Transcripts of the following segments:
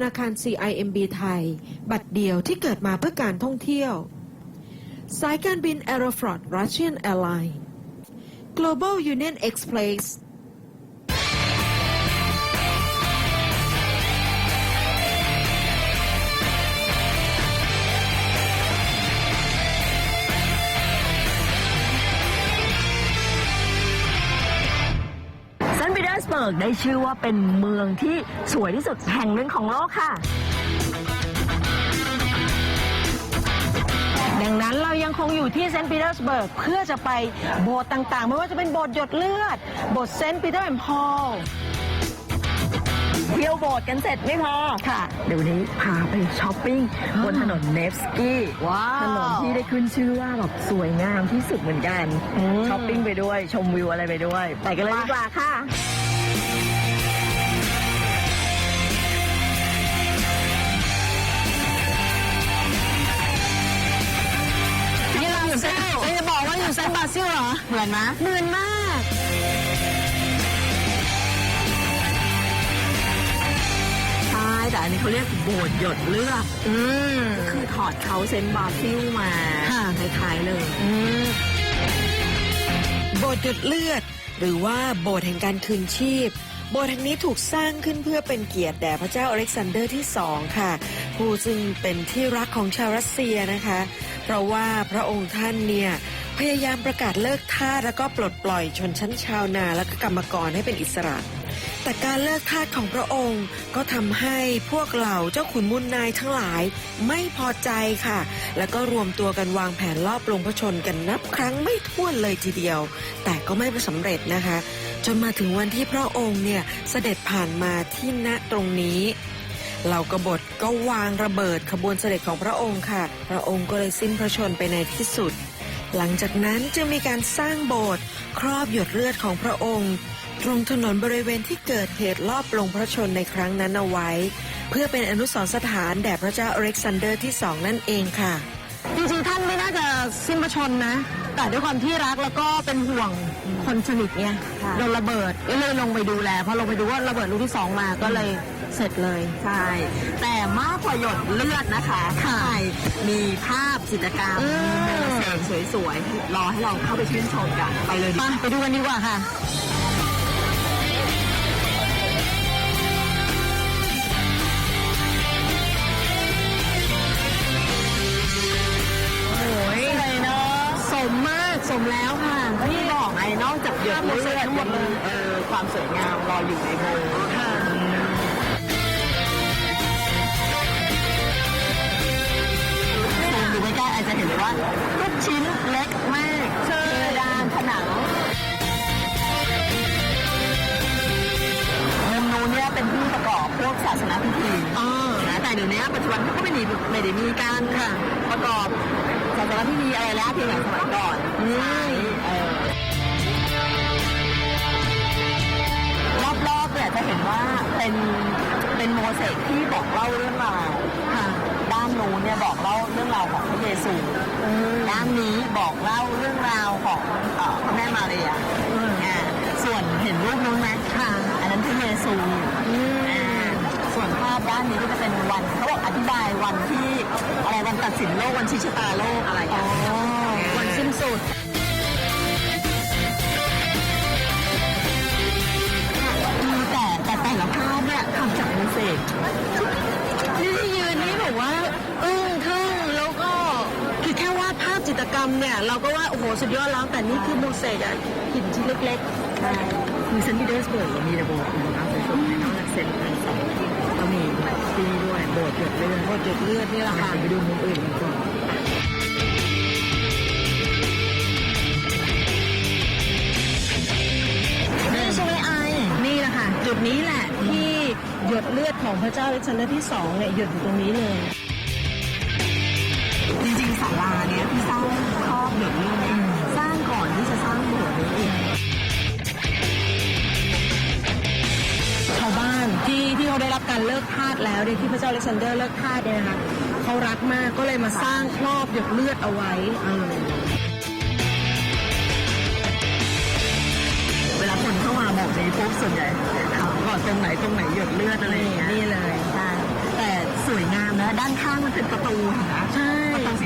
ธนาคาร CIMB ไทย บัตรเดียวที่เกิดมาเพื่อการท่องเที่ยว สายการบิน Aeroflot Russian Airlines Global Union Express กได้ชื่อว่าเป็นเมืองที่สวยที่สุดแห่งหนึ่งของโลกค่ะ ดังนั้นเรายังคงอยู่ที่เซนต์ปีเตอร์สเบิร์กเพื่อจะไปโบสถ์ต่างๆ ไม่ว่าจะเป็นโบสถ์หยดเลือด โบสถ์เซนต์ปีเตอร์แอนด์พอลเที่ยวโบสถ์กันเสร็จไม่พอค่ะ เดี๋ยวนี้พาไปช้อปปิ้งบนถนนเนฟสกี้ว้าวถนนที่ได้ขึ้นชื่อว่าแบบสวยงามที่สุดเหมือนกันอืมช้อปปิ้งไปด้วยชมวิวอะไรไปด้วย ไปกันเลยดีกว่าค่ะ อกว่าอยู่เซนต์บราซิลเหรอ เหมือนไหมเหมือนมากใช่แต่อันนี้เขาเรียกโบสถ์หยดเลือดอืมคือถอดเขาเซนต์บาซิลมาค่ะ คล้ายๆเลย อืมโบสถ์หยดเลือด หรือว่าโบสถ์แห่งการคืนชีพ โบสถ์แห่งนี้ถูกสร้างขึ้นเพื่อเป็นเกียรติแด่พระเจ้าอเล็กซานเดอร์ที่สองค่ะ ผู้ซึ่งเป็นที่รักของชาวรัสเซียนะคะ เพราะว่าพระองค์ท่านเนี่ย พยายามประกาศเลิกทาสแล้วก็ปลดปล่อยชนชั้นชาวนาและก็กรรมกรให้เป็นอิสระ แต่การเลิกทาสของพระองค์ก็ทำให้พวกเหล่าเจ้าขุนมุนนายทั้งหลายไม่พอใจค่ะ แล้วก็รวมตัวกันวางแผนลอบลงพระชนกันนับครั้งไม่ถ้วนเลยทีเดียว แต่ก็ไม่สำเร็จนะคะ จนมาถึงวันที่พระองค์เนี่ยเสด็จผ่านมาที่ณตรงนี้เหล่ากบฏก็วางระเบิดขบวนเสด็จของพระองค์ค่ะ พระองค์ก็เลยสิ้นพระชนไปในที่สุด หลังจากนั้นจึงมีการสร้างโบสถ์ครอบหยดเลือดของพระองค์ ตรงถนนบริเวณที่เกิดเหตุลอบลงพระชนในครั้งนั้นเอาไว้ เพื่อเป็นอนุสรณ์สถานแด่พระเจ้าอเล็กซานเดอร์ที่สองนั่นเองค่ะ จริงๆท่านไม่น่าจะสิ้นพระชนนะ แต่ด้วยความที่รักแล้วก็เป็นห่วงคนสนิทไงค่ะโดนระเบิดก็เลยลงไปดูแลพอลงไปดูว่าระเบิดลูกที่สองมาก็เลย เสร็จเลย ใช่ แต่มากกว่าหยดเลือดนะคะค่ะใช่มีภาพจิตรกรรมอืม มีแสงสวยๆ รอให้เราเข้าไปชื่นชมกัน ไปเลยดีไปกว่า ไปดูกันดีกว่าค่ะ โอ้ยเลยเนาะสมมากสมแล้วค่ะ ที่บอกไงนอกจากหยดเลือดทั้งหมดเลยเออความสวยงามรออยู่ในโบสถ์ค่ะ ชิ้นเล็กมากเพดานผนังมุมนู้นเนี่ยเป็นที่ประกอบพวกศาสนาพิธีอ๋อ นะแต่เดี๋ยวนี้ปัจจุบันเขาก็ไม่ได้ไม่ได้มีการประกอบศาสนาพิธีอะไรแล้วเพียงแต่สมัยก่อนใช่ บอกเล่าเรื่องราวของเอ่อพระแม่มารียอ่าส่วนเห็นรูปนู้นไหมค่ะอันนั้นพระเยซูอ่าส่วนภาพด้านนี้ก็จะเป็นวันเขาบอกอธิบายวันที่อะไรวันตัดสินโลกวันชี้ชะตาโลกอะไรอย่างเงี้ยวันสิ้นสุด แต่แต่แต่ละภาพเนี่ยทำจากโมเสก นี่ที่ยืนนี่แบบว่าอึ้งทึ่งแล้วก็คือแค่วาดภาพจิ ตกรรมเนี่ยเราก็ว่าโอ้โหสุดยอดแล้วแต่นี่คือโมเสกอะหินชิ้นเล็กใช่คือเซนต์ปีเตอร์สเบิร์กมีระบบของเราสวยๆนอกจากเซนต์พันสองก็มีที่นี่ด้วยโบสถ์หยดเลือดโบสถ์หยดเลือดนี่แหละค่ะไปดูมุมอื่นกันก่อนนี่ช่ไหมไอนี่แหละค่ะจุดนี้แหละที่หยดเลือดของพระเจ้าเล็กซานเดอร์ที่สองเนี่ยหยดอยู่ตรงนี้เลย สร้างก่อนที่จะสร้างโบสถ์นี้อีกชาวบ้านที่ที่เขาได้รับการเลิกทาสแล้วเนี่ยที่พระเจ้าอเล็กซานเดอร์เลิกทาสเนี่ยนะคะเขารักมากก็เลยมาสร้างครอบหยดเลือดเอาไว้เออเวลาคนเข้ามาโบสถ์นี้ปุ๊บส่วนใหญ่ถามก่อนตรงไหนตรงไหนหยดเลือดอะไรอย่างเงี้ยนี่เลยใช่ด้านข้างมันเป็นประตูเห็นไหมใช่ประตู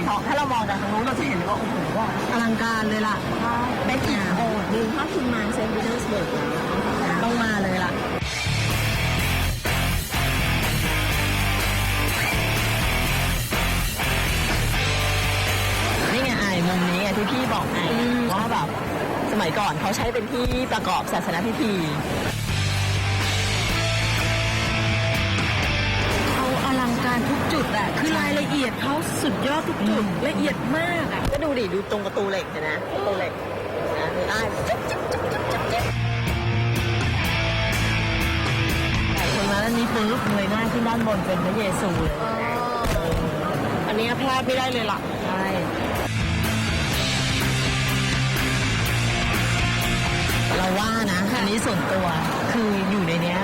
สองถ้าเรามองจากตรงนู้นเราจะเห็นเลยว่าโอ้โหอลังการเลยล่ะเป็นอีกโบสถ์หนึ่งถ้าคุณมาเซนต์ปีเตอร์สเบิร์กต้องมาเลยล่ะนี่ไงไอ้มุมนี้ไงที่พี่บอกไงว่าแบบสมัยก่อนเขาใช้เป็นที่ประกอบศาสนพิธี คือรายละเอียดเขาสุดยอดทุกจุดละเอียดมากอะก็ดูดิดูตรงประตูเหล็กเห็นนะประตูเหล็กนะมีอ้ายจิ๊บจิ๊บจิ๊บจิ๊บจิ๊บจิ๊บแต่คนมาแล้วนี้ปุ๊บเงยหน้าขึ้นด้านบนเป็นพระเยซูเลยอันนี้พลาดไม่ได้เลยล่ะใช่เราว่านะอันนี้ส่วนตัวคืออยู่ในเนี้ย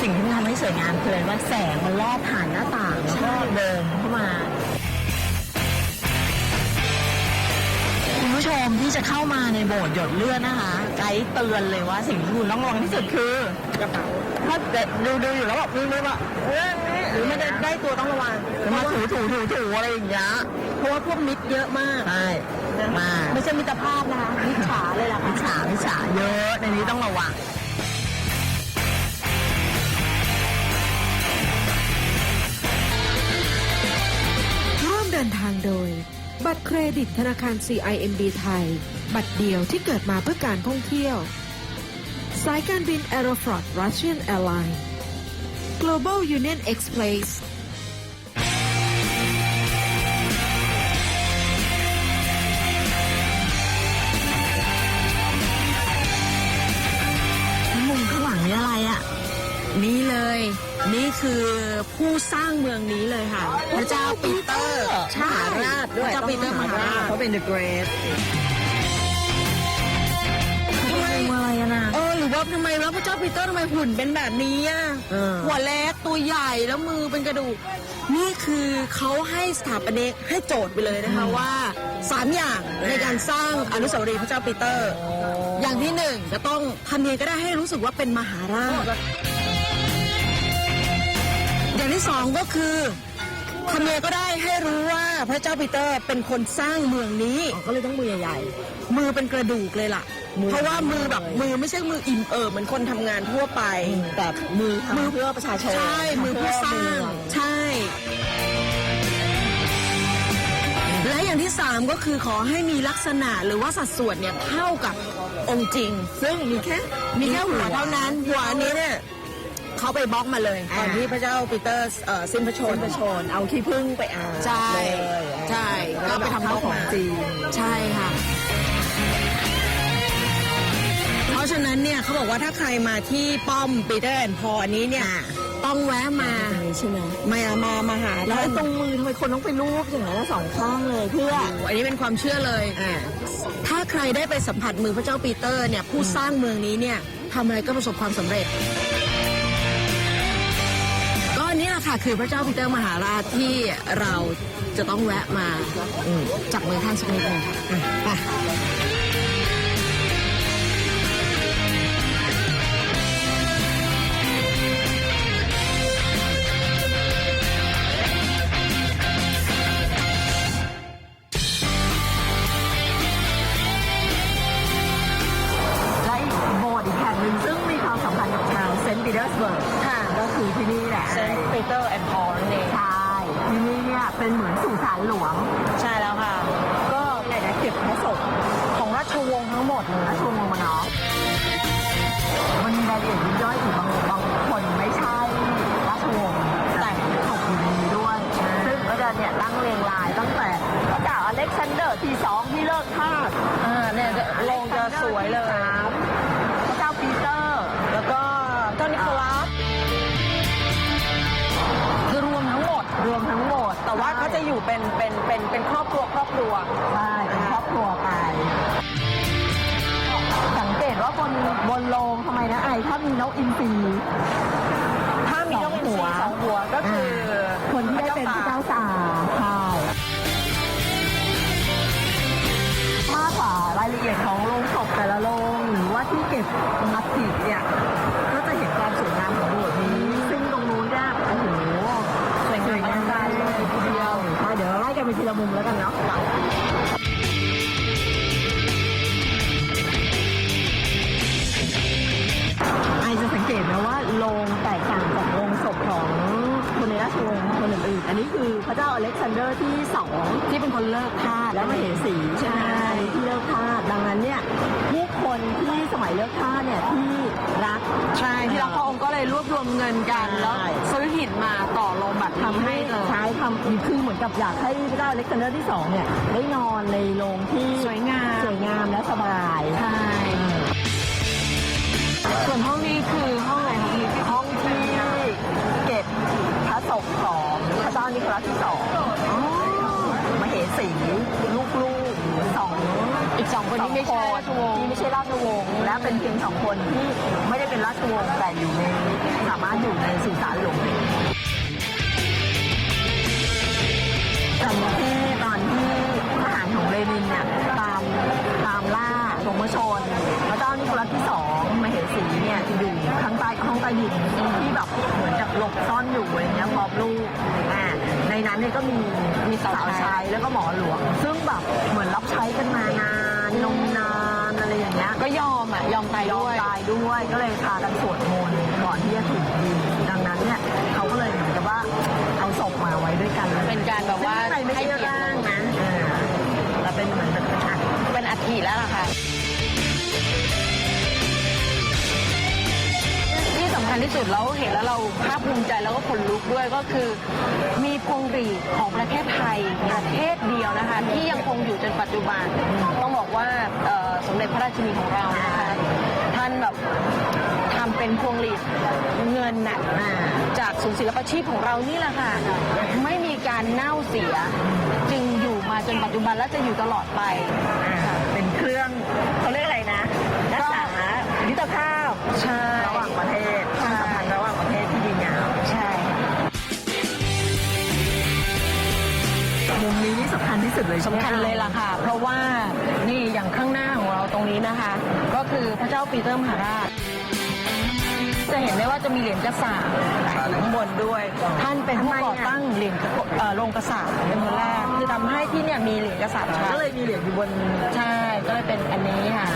สิ่งที่มันทำให้ส วยงามคืออะไรว่าแสงมันลอดผ่านหน้าต่างแล้วก็เดินเข้ามา คุณผู้ชมที่จะเข้ามาในโบสถ์หยดเลือดนะคะ ไกด์เตือนเลยว่าสิ่งที่คุณต้องระวังที่สุดคือกระเป๋าถ้าดูดูอยู่แล้วแบบนึกว่าเออหรือไม่ได้ได้ตัวต้องระวังมาถูถูถูถูอะไรอย่างเงี้ยเพราะว่าพวกมิตรเยอะมากใช่มาไม่ใช่มิตรภาพนะคะมิจฉาเลยล่ะมิจฉามิจฉาเยอะในนี้ต้องระวัง โดย บัตรเครดิตธนาคาร CIMB ไทย บัตรเดียวที่เกิดมาเพื่อการท่องเที่ยว สายการบิน Aeroflot Russian Airlines Global Union Express มุมข้างหลังนี่อะไรอะ นี่เลย นี่คือผู้สร้างเมืองนี้เลยค่ะ พระเจ้าปีเตอร์ใช่มหาราชด้วยพระเจ้าปีเตอร์มหาราชเขาเป็น The Great ทำไมมุมอะไรอะนะเออหรือว่าทำไมว่าพระเจ้าปีเตอร์ทำไมหุ่นเป็นแบบนี้อะเออหัวเล็กตัวใหญ่แล้วมือเป็นกระดูก นี่คือเขาให้สถาปนิกให้โจทย์ไปเลยนะคะว่าสามอย่างในการสร้างอนุสาวรีย์พระเจ้าปีเตอร์ อย่างที่หนึ่งจะต้องทำยังไงก็ได้ให้รู้สึกว่าเป็นมหาราชอย่าง ที่สองก็คือทำยังไงก็ได้ให้รู้ว่าพระเจ้าปีเตอร์เป็นคนสร้างเมืองนี้ ก็เลยต้องมือใหญ่ มือเป็นกระดูกเลยล่ะ มือเพราะว่ามือแบบมือไม่ใช่มืออิ่มเอิบเหมือนคนทำงานทั่วไปๆแต่มือมือทำเพื่อประชาชนใช่ มือผู้สร้าง ใช่ และอย่างที่สามก็คือขอให้มีลักษณะหรือว่าสัดส่วนเนี่ยเท่ากับองค์จริง ซึ่งมีแค่มีแค่หัวเท่านั้นหัวอันนี้เนี่ย เขาไปบล็อกมาเลยอ่าก่อนที่พระเจ้าปีเตอร์เอ่อสิ้นพระชชนนประชน เอาขี้ผึ้งไปอ่านใช่เลยใช่ก็ไปทำบล็อกของมาจริงใช่ค่ะ เพราะฉะนั้นเนี่ยเขาบอกว่าถ้าใครมาที่ป้อมปีเตอร์แอนพออันนี้เนี่ยต้องแวะมาตรงนี้ใช่ไหมมามามาหาแล้วท่าไอ้นตรงมือทำไมคนต้องไปรูปอย่างนั้นละสองข้างเลยเพื่อ อันนี้เป็นความเชื่อเลยอ่าถ้าใครได้ไปสัมผัสมือพระเจ้าปีเตอร์เนี่ยผู้สร้างเมืองนี้เนี่ยทำอะไรก็ประสบความสำเร็จก็อันนี่แหละ ค่ะ คือพระเจ้าปีเตอร์มหาราชที่เราจะต้องแวะมาจับมือท่านสักนิดหนึงค่ะไปและ อัติเนี่ยก็จะเห็นความสวยงามของโบสถ์นี้ ซึ่งตรงนู้นเนี่ยโอ้โหสวยงามมากเลยทีเดียวอ่เดี๋ยวเราไล่กันไปทีละมุมแล้วกันเนาะไอจะสังเกตนะว่าโลงแตกต่งจากโลงศพของคนในราชวงศ์คนอื่นๆอันนี้คือพระเจ้าอเล็กซานเดอร์ที่สองที่เป็นคนเลิกทาสแล้วมาเห็นสีใช่ที่เลิกทาสดังนั้นเนี่ยมุก คนที่สมัยเลิกทาสเนี่ยที่รัก ใช่ที่รักพระองค์ก็เลยรวบรวมเงินกันใช่แล้วซื้อหินมาต่อลงแบบนี้ทำให้เลยใช้ทำคือเหมือนกับอยากให้พระเจ้าอเล็กซานเดอร์ที่สองเนี่ยได้นอนในโรงที่สวยงามสวยงามและสบายใช่ส่วนห้องนี้คือห้องอะไรคะพี่ห้องที่เก็บพระศพของพระเจ้านิโคลัสที่สองมเหสีลูกๆสอง อีกสองคนนี้ไม่ใช่ราชวงศ์ที่ไม่ใช่ราชวงศ์และเป็นเพียงสองคนที่ไม่ได้เป็นราชวงศ์แต่อยู่ในสามารถอยู่ในสุสานหลวงจำที่ตอนที่ทหารของเลนินเนี่ยตามตามล่าสมชนพระเจ้านิโคลัสที่สองมาเห็นสีเนี่ยอยู่ข้างใต้ห้องใต้ดินที่แบบเหมือนจะหลบซ่อนอยู่อะไรเงี้ยพร้อมลูกอ่าในนั้นเนี่ยก็มีมีสาวใช้แล้วก็หมอหลวง ซึ่งแบบเหมือนรับใช้กันมานาน นมนานอะไรอย่างเงี้ยก็ยอมอะยอมตายยอมด้วย ตายด้วยก็เลยพากันสวดมนต์ก่อนที่จะถูกยิงดังนั้นเนี่ยเขาก็เลยเหมือนกับว่าเอาศพมาไว้ด้วยกันเลยเป็นการแบบว่าซึ่งข้งในไม่ให้ใช่เกียรติร่างนะเออแต่เป็นเหมือนแบบอัดเป็นอัฐิแล้วล่ะค่ะ คัญที่สุดแล้วเห็นแล้วเราภาคภูมิใจแล้วก็ขนลุกด้วยก็คือ มีพวงหรีดของประเทศไทยประเทศเดียวนะคะ ที่ยังคงอยู่จนปัจจุบัน ต้องบอกว่าเอ่อสมเด็จพระราชินีของเรานะคะท่านแบบทำเป็นพวงหรีดเงินน่ะอ่าจากศูนย์ศิลปาชีพของเรานี่แหละค่ะ ไม่มีการเน่าเสีย จึงอยู่มาจนปัจจุบันและจะอยู่ตลอดไปอ่าเป็นเครื่องเขาเรียกอะไรนะรักษามิตรภาพใช่ระหว่างประเทศ ที่สุดเลยใช่ไหมสำคัญเลยล่ะค่ะ เพราะว่านี่อย่างข้างหน้าของเราตรงนี้นะคะ ก็คือพระเจ้าปีเตอร์มหาราช จะเห็นได้ว่าจะมีเหรียญกษัตริย์อยู่ข้างบนด้วย ท่านเป็นผู้ก่อตั้งเหรียญเอ่อโรงกษัตริย์เป็นคนแรกคือทำให้ที่เนี่ยมีเหรียญกษัตริย์ก็เลยมีเหรียญอยู่บนใช่ก็เลยเป็นอันนี้ค่ะ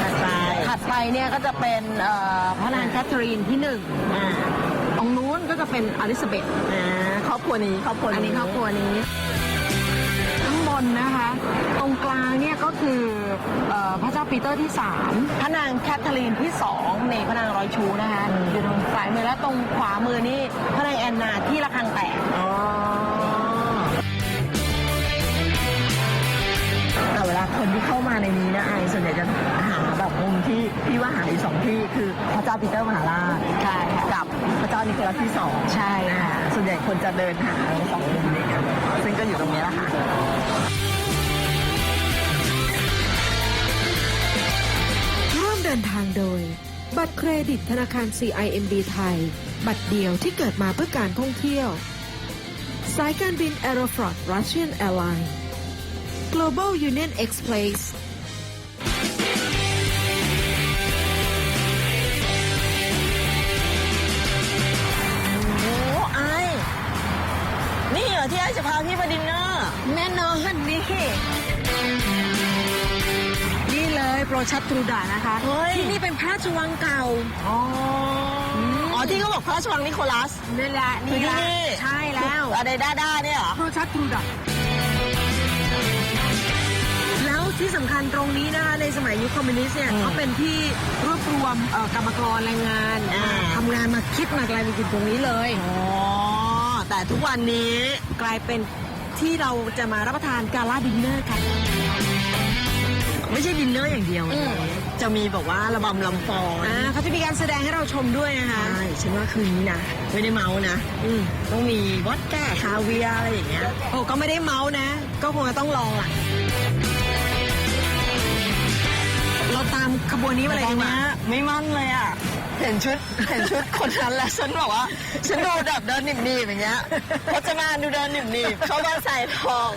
ถัดไปถัดไปเนี่ยก็จะเป็นเอ่อพระนางแคทเธอรีนที่หนึ่ง อ่าตรงนู้นก็จะเป็นอลิซาเบธอ่าครอบครัวนี้ครอบครัวอันนี้ครอบครัวนี้ข้างบนนะคะ ตรงกลางเนี่ยก็คือเออพระเจ้าปีเตอร์ที่ 3 พระนางแคทเธอรีนที่ 2 ในพระนางร้อยชูนะคะอยู่ตรงซ้ายมือและตรงขวามือนี่พระนางแอนนาที่ระฆังแตกอ๋อแต่เวลาคนที่เข้ามาในนี้นะไอส่วนใหญ่จะ สองที่คือพระเจ้าปีเตอร์มหาราชใช่ค่ะกับพระเจ้านิโคลัสที่สองใช่ค่ะส่วนใหญ่คนจะเดินหาสองมุมนี้กันซึ่งก็อยู่ตรงนี้แหละค่ะร่วมเดินทางโดย บัตรเครดิตธนาคาร CIMB ไทย บัตรเดียวที่เกิดมาเพื่อการท่องเที่ยว สายการบิน Aeroflot Russian Airlines Global Union Express พาพี่มาดินเนอร์แน่นอนนี่นี่เลยโปรชัตตรูดานะคะเฮ้ย ที่นี่เป็นพระราชวังเก่า อ๋ออ๋อที่เขาบอกพระราชวังนิโคลัส นี่แหละคือนี่ที่แหละนี่ ใช่แล้วอะไรด้าด้าเนี่ยเหรอ โปรชัตตรูดาแล้วที่สำคัญตรงนี้นะคะในสมัยยุคคอมมิวนิสต์เนี่ยอืมเขาเป็นที่รวบรวมเอ่อกรรมกรแรงงานอ่า ทำงานมาคิดมากลายเป็นจุดตรงนี้เลย อ๋อแต่ ทุกวันนี้กลายเป็นที่เราจะมารับประทานกาลาดินเนอร์กัน ไม่ใช่ดินเนอร์อย่างเดียวอืมจะมีบอกว่าระบำลำฟอนอ่าเขาจะมีการแสดงให้เราชมด้วยนะคะใช่ฉันว่าคืนนี้นะ ไม่ได้เมานะอืมต้องมีวอดก้าคาเวียร์อะไรอย่างเงี้ยโอ้ก็ไม่ได้เมาส์นะ ก็คงจะต้องลองล่ะเราตามขบวนนี้มาเลยดีกว่าไม่มั่นเลยอะ เห็นชุดเห็นชุดคนนั้นแล้วฉันบอกว่าฉันดูแบบเดินหนิบๆอย่างเงี้ยพจมานดูเดินหนิบๆเขาก็ใส่ทอง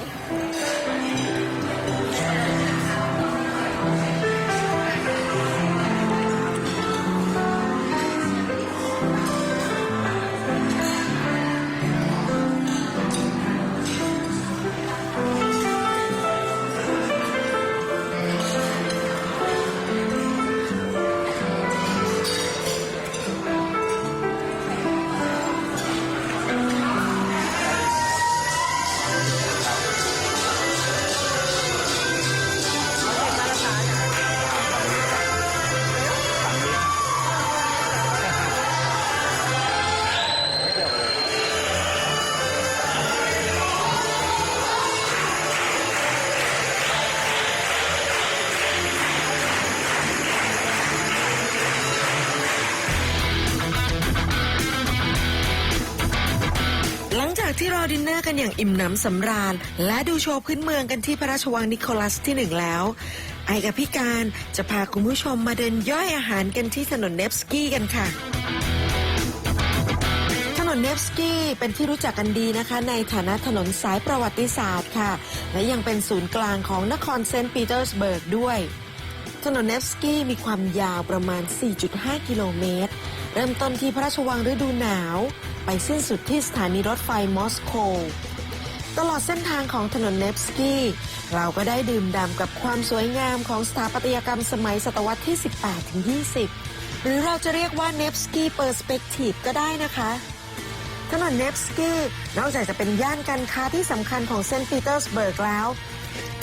ที่รอดินเนอร์กันอย่างอิ่มหนำสำราญ และดูโชว์พื้นเมืองกันที่พระราชวังนิโคลัสที่หนึ่งแล้ว ไอกับพี่การจะพาคุณผู้ชมมาเดินย่อยอาหารกันที่ถนนเนฟสกี้กันค่ะถนนเนฟสกี้เป็นที่รู้จักกันดีนะคะในฐานะถนนสายประวัติศาสตร์ค่ะ และยังเป็นศูนย์กลางของนครเซนต์ปีเตอร์สเบิร์กด้วย ถนนเนฟสกี้มีความยาวประมาณ 4.5 กิโลเมตร เริ่มต้นที่พระราชวังฤดูหนาว ไปสิ้นสุดที่สถานีรถไฟมอสโก ตลอดเส้นทางของถนนเนฟสกี้ เราก็ได้ดื่มด่ำกับความสวยงามของสถาปัตยกรรมสมัยศตวรรษที่ 18-20 หรือเราจะเรียกว่าเนฟสกี้เปอร์สเปกทีฟก็ได้นะคะถนนเนฟสกี้นอกจากจะเป็นย่านการค้าที่สำคัญของเซนต์ปีเตอร์สเบิร์กแล้ว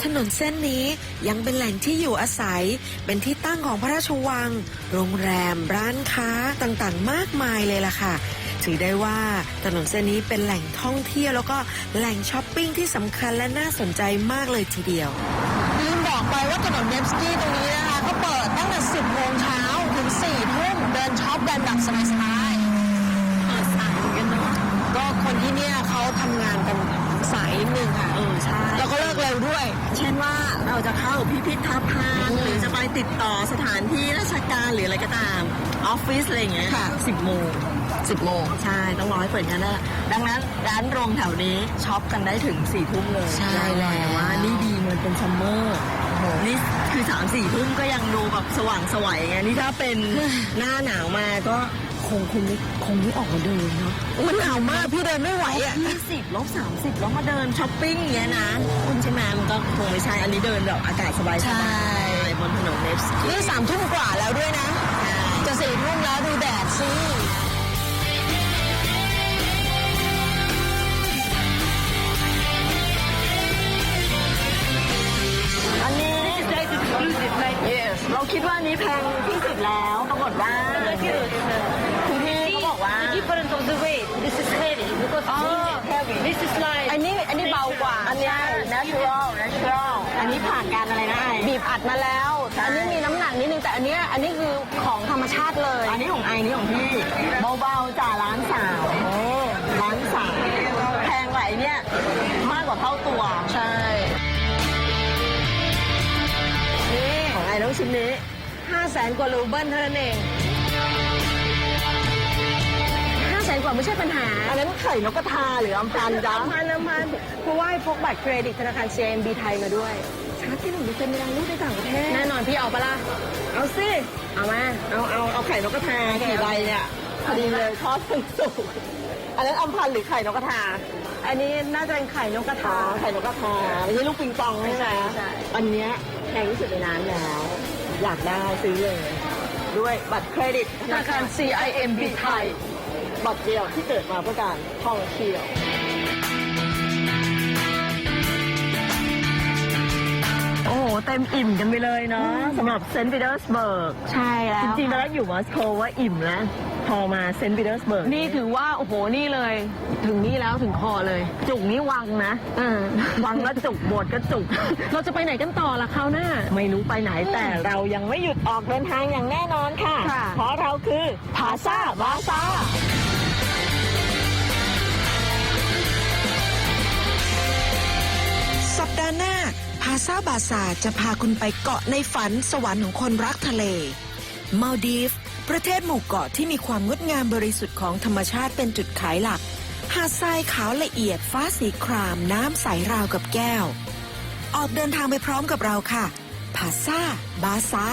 ถนนเส้นนี้ยังเป็นแหล่งที่อยู่อาศัย เป็นที่ตั้งของพระราชวัง โรงแรม ร้านค้าต่างๆ มากมายเลยล่ะค่ะ ถือได้ว่าถนนเส้นนี้เป็นแหล่งท่องเที่ยวแล้วก็แหล่งช้อปปิ้งที่สำคัญและน่าสนใจมากเลยทีเดียวลืมบอกไปว่าถนนเนฟสกี้ตรงนี้นะคะก็เปิดตั้งแต่ 10โมงเช้าถึง4ทุ่มเดินช็อปกันแบบสบายๆเปิดสายกันเนาะก็คนที่เนี่ยเขาทำงานกันสายนิดนึงค่ะ เออใช่แล้วก็เลิกเร็วด้วย เช่นว่าเราจะเข้าพิพิธภัณฑ์หรือจะไปติดต่อสถานที่ราชการหรืออะไรก็ตาม ออฟฟิศอะไรอย่างเงี้ยค่ะ สิบโมง 10 โมง ใช่ ต้องรอให้เปิดงานแล้วดังนั้นร้านโรงแถวนี้ช็อปกันได้ถึงสี่ทุ่มเลยใช่ได้เลยว่านี่ดีเหมือนเป็นซัมเมอร์นี่คือสามสี่ทุ่มก็ยังดูแบบสว่างสวยไงนี่ถ้าเป็นหน้าหนาวมาก็คงคงไม่คงไม่ออกมาเดินเนาะมันหนาวมากพี่เดินไม่ไหวอะยี่สิบลบสามสิบแล้วมาเดินช้อปปิ้งอย่างเงี้ยนะคุณใช่ไหมมันก็คงไม่ใช่อันนี้เดินแบบอากาศสบายๆใช่บนถนนเนฟสกี้นี่สามทุ่มกว่าแล้วด้วยนะจะสี่ทุ่มแล้วดูแดดสิ เราคิดว่าอันนี้แพงที่สุดแล้วปรากฏว่าคุณพี่เขาบอกว่า different of the weight. This is heavy because heavy this is light. อันนี้อันนี้เบากว่าอันเนี้ย natural natural อันนี้ผ่านการอะไรนะไอ้บีบอัดมาแล้วใช่อันนี้มีน้ำหนักนิดนึงแต่อันเนี้ยอันนี้คือของธรรมชาติเลย อันนี้ของไอ้นี่ของพี่เบาๆจ่าร้านสาวร้านสาวแพงกว่าไอ้เนี่ยมากกว่าเท่าตัวใช่ นี่ของไอ้ต้องชิ้นนี้ห้าแสนกว่ารูเบิลเท่านั้นเองห้าแสนกว่าไม่ใช่ปัญหาอันนั้นไข่นกกระทาหรืออัมพันธ์จ๊ะน้ำมันน้ำมันเพราะว่าพกบัตรเครดิตธนาคาร CMB ไทยมาด้วยชาร์จที่หนึ่งเป็นเวลาลูกในต่างประเทศแน่นอนพี่เอาปะล่ะเอาสิเอามาเอาเอาเอาไข่นกกระทากี่ใบเนี่ยพอดีเลยทอดสุกสุก อันนั้นอัมพันธ์หรือไข่นกกระทา อันนี้น่าจะเป็นไข่นกกระอ๋อทา ไข่นกกระทาไม่ใช่ลูกปิงปองใช่ไหมใช่ อันเนี้ยแพงที่สุดในร้านแล้ว อยากได้ซื้อเลย ด้วยบัตรเครดิตธนาคาร CIMB ไทย บัตรเดียวที่เกิดมาเพื่อการท่องเที่ยว โอ้โหเต็มอิ่มกันไปเลยเนาะสำหรับเซนต์ปีเตอร์สเบิร์ก ใช่แล้จวริงๆแล้วอยู่มอสโกว่าอิ่มแล้ว พอมาเซนต์ปีเตอร์สเบิร์กนี่ถือว่า โอ้โห นี่เลย ถึงนี่แล้วถึงคอเลย จุกนี้วังนะเออวังแล้วจุกบวชก็จุก เราจะไปไหนกันต่อล่ะคราวหน้า ไม่รู้ไปไหนแต่เรายังไม่หยุดออกเดินทางอย่างแน่นอนค่ะค่ะเพราะเราคือพาซาบาซาสัปดาห์หน้าพาซาบาซาจะพาคุณไปเกาะในฝันสวรรค์ของคนรักทะเลมาลดีฟส์ ประเทศหมู่เกาะที่มีความงดงามบริสุทธิ์ของธรรมชาติเป็นจุดขายหลัก หาดทรายขาวละเอียดฟ้าสีครามน้ำใสราวกับแก้ว ออกเดินทางไปพร้อมกับเราค่ะพาซาบาซา